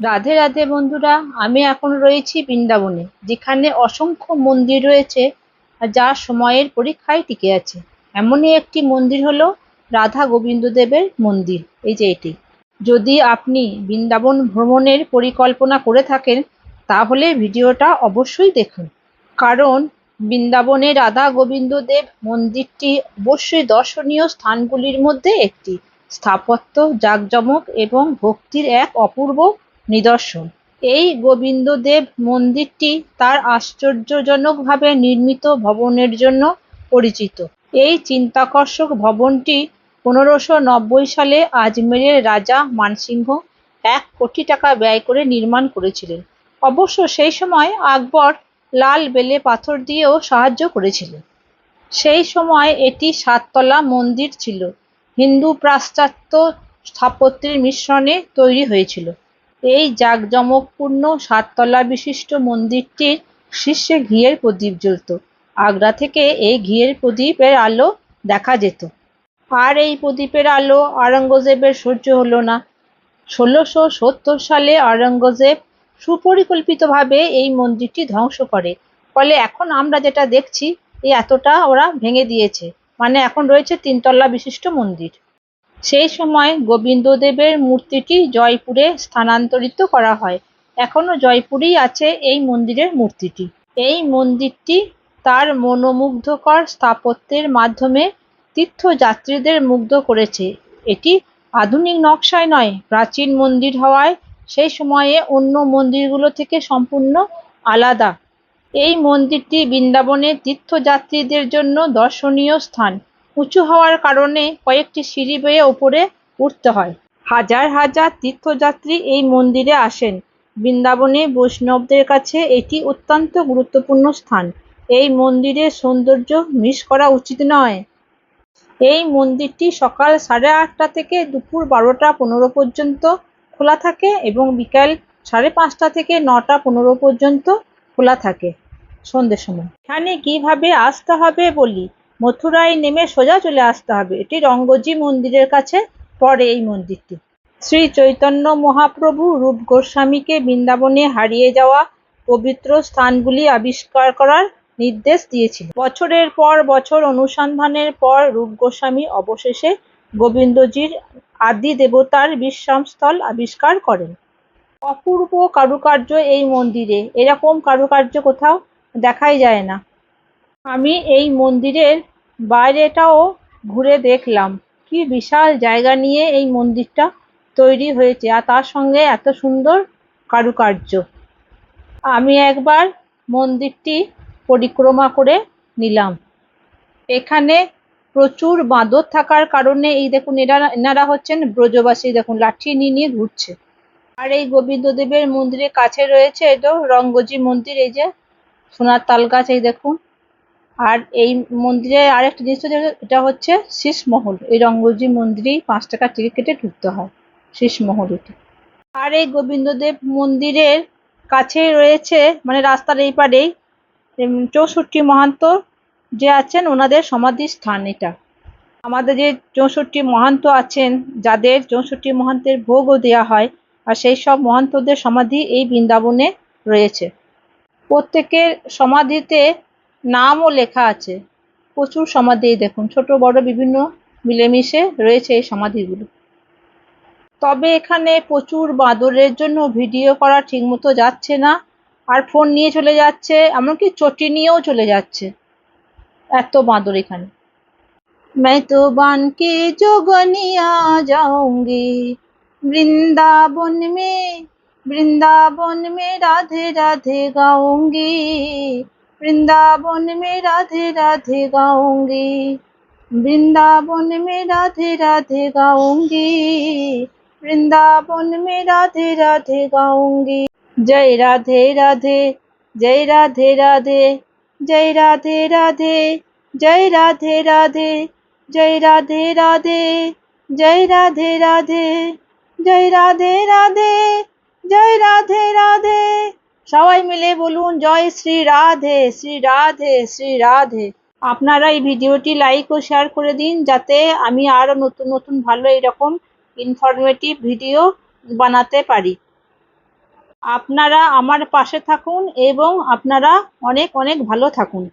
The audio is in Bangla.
রাধে রাধে বন্ধুরা, আমি এখন রয়েছি বৃন্দাবনে, যেখানে অসংখ্য মন্দির রয়েছে যা সময়ের পরীক্ষায় টিকে আছে। এমনই একটি মন্দির হলো রাধা গোবিন্দ দেবের মন্দির, এই যে এটি। যদি আপনি বৃন্দাবন ভ্রমণের পরিকল্পনা করে থাকেন, তাহলে ভিডিওটা অবশ্যই দেখুন। কারণ বৃন্দাবনে রাধা গোবিন্দ দেব মন্দিরটি অবশ্যই দর্শনীয় স্থানগুলির মধ্যে একটি। স্থাপত্য, জাঁকজমক এবং ভক্তির এক অপূর্ব নিদর্শন। এই গোবিন্দদেব মন্দিরটি তার আশ্চর্যজনকভাবে নির্মিত ভবনের জন্য পরিচিত। এই চিন্তাকর্ষক ভবনটি পনেরোশো নব্বই সালে আজমেরের রাজা মানসিংহ এক কোটি টাকা ব্যয় করে নির্মাণ করেছিলেন। অবশ্য সেই সময় আকবর লাল বেলে পাথর দিয়েও সাহায্য করেছিলেন। সেই সময় এটি সাততলা মন্দির ছিল। হিন্দু পাশ্চাত্য স্থাপত্যের মিশ্রণে তৈরি হয়েছিল। এই জাঁকজমকপূর্ণ সাততলা বিশিষ্ট মন্দিরটির শীর্ষে ঘিয়ের প্রদীপ জ্বলত। আগ্রা থেকে এই ঘিয়ের প্রদীপের আলো দেখা যেত। আর এই প্রদীপের আলো আওরঙ্গজেবের সহ্য হলো না। ষোলোশো সত্তর সালে আওরঙ্গজেব সুপরিকল্পিতভাবে এই মন্দিরটি ধ্বংস করে। ফলে এখন আমরা যেটা দেখছি এই এতটা ওরা ভেঙে দিয়েছে। মানে এখন রয়েছে তিনতলা বিশিষ্ট মন্দির। সেই সময় গোবিন্দদেবের মূর্তিটি জয়পুরে স্থানান্তরিত করা হয়। এখনও জয়পুরেই আছে এই মন্দিরের মূর্তিটি। এই মন্দিরটি তার মনোমুগ্ধকর স্থাপত্যের মাধ্যমে তীর্থযাত্রীদের মুগ্ধ করেছে। এটি আধুনিক নকশায় নয়, প্রাচীন মন্দির হওয়ায় সেই সময়ে অন্য মন্দিরগুলো থেকে সম্পূর্ণ আলাদা। এই মন্দিরটি বৃন্দাবনে তীর্থযাত্রীদের জন্য দর্শনীয় স্থান। উঁচু হওয়ার কারণে কয়েকটি সিঁড়ি বেয়ে ওপরে উঠতে হয়। হাজার হাজার তীর্থযাত্রী এই মন্দিরে আসেন। বৃন্দাবনে বৈষ্ণবদের কাছে এটি অত্যন্ত গুরুত্বপূর্ণ স্থান। এই মন্দিরের সৌন্দর্য মিস করা উচিত নয়। এই মন্দিরটি সকাল সাড়ে আটটা থেকে দুপুর বারোটা পনেরো পর্যন্ত খোলা থাকে এবং বিকাল সাড়ে পাঁচটা থেকে নটা পনেরো পর্যন্ত খোলা থাকে। সন্ধ্যের সময়। এখানে কীভাবে আসতে হবে বলি মথুরায় নেমে সোজা চলে আসতে হবে। এটি রঙ্গজি মন্দিরের কাছে পড়ে এই মন্দিরটি। শ্রী চৈতন্য মহাপ্রভু রূপ গোস্বামীকে বৃন্দাবনে হারিয়ে যাওয়া পবিত্র স্থানগুলি আবিষ্কার করার নির্দেশ দিয়েছিলেন বছরের পর বছর অনুসন্ধানের পর রূপ গোস্বামী অবশেষে গোবিন্দজির আদি দেবতার বিশ্রামস্থল আবিষ্কার করেন। অপূর্ব কারুকার্য এই মন্দিরে। এরকম কারুকার্য কোথাও দেখাই যায় না। আমি এই মন্দিরের বাইরেটাও ঘুরে দেখলাম। কি বিশাল জায়গা নিয়ে এই মন্দিরটা তৈরি হয়েছে, আর তার সঙ্গে এত সুন্দর কারুকার্য। আমি একবার মন্দিরটি পরিক্রমা করে নিলাম। এখানে প্রচুর বাঁদর থাকার কারণে এই দেখুন, এরা, এনারা হচ্ছেন ব্রজবাসী দেখুন, লাঠি নিয়ে নিয়ে ঘুরছে। আর এই গোবিন্দদেবের মন্দিরের কাছে রয়েছে এটা রঙ্গজি মন্দির, এই যে সোনার তাল গাছ, এই দেখুন। আর এই মন্দিরে আরেকটা জিনিস হচ্ছে, এটা হচ্ছে শীষমহল এই রঙ্গজি মন্দিরেই পাঁচ টাকা টিকিট কেটে ঢুকতে হয় শীষমহল এটি আর এই গোবিন্দদেব মন্দিরের কাছেই রয়েছে মানে রাস্তার এই পারেই চৌষট্টি মহান্ত যে আছেন, ওনাদের সমাধি স্থান এটা। আমাদের যে চৌষট্টি মহান্ত আছেন, যাদের চৌষট্টি মহান্তের ভোগও দেওয়া হয়, আর সেই সব মহান্তদের সমাধি এই বৃন্দাবনে রয়েছে। প্রত্যেকের সমাধিতে নামও লেখা আছে প্রচুর সমাধি দেখুন ছোট বড় বিভিন্ন মিলেমিশে রয়েছে এই সমাধিগুলো তবে এখানে প্রচুর বাঁদরের জন্য ভিডিও করা ঠিকমতো যাচ্ছে না আর ফোন নিয়ে চলে যাচ্ছে এমনকি চটি নিয়েও চলে যাচ্ছে এত বাঁদর এখানে मैं तो बान के जोगनिया जाऊंगी वृंदावन में वृंदावन में राधे राधे गाऊंगी वृंदावन में राधे राधे गाऊँगी। वृंदावन में राधे राधे गाऊँगी। वृंदावन में राधे राधे गाऊँगी। जय राधे राधे, जय राधे राधे, जय राधे राधे, जय राधे राधे, जय राधे राधे, जय राधे राधे, जय राधे राधे, जय राधे राधे। সবাই মিলে বলুন, জয় শ্রী রাধে শ্রী রাধে শ্রী রাধে। আপনারা এই ভিডিওটি লাইক ও শেয়ার করে দিন, যাতে আমি আরও নতুন নতুন ভালো এরকম ইনফরমেটিভ ভিডিও বানাতে পারি। আপনারা আমার পাশে থাকুন এবং আপনারা অনেক অনেক ভালো থাকুন।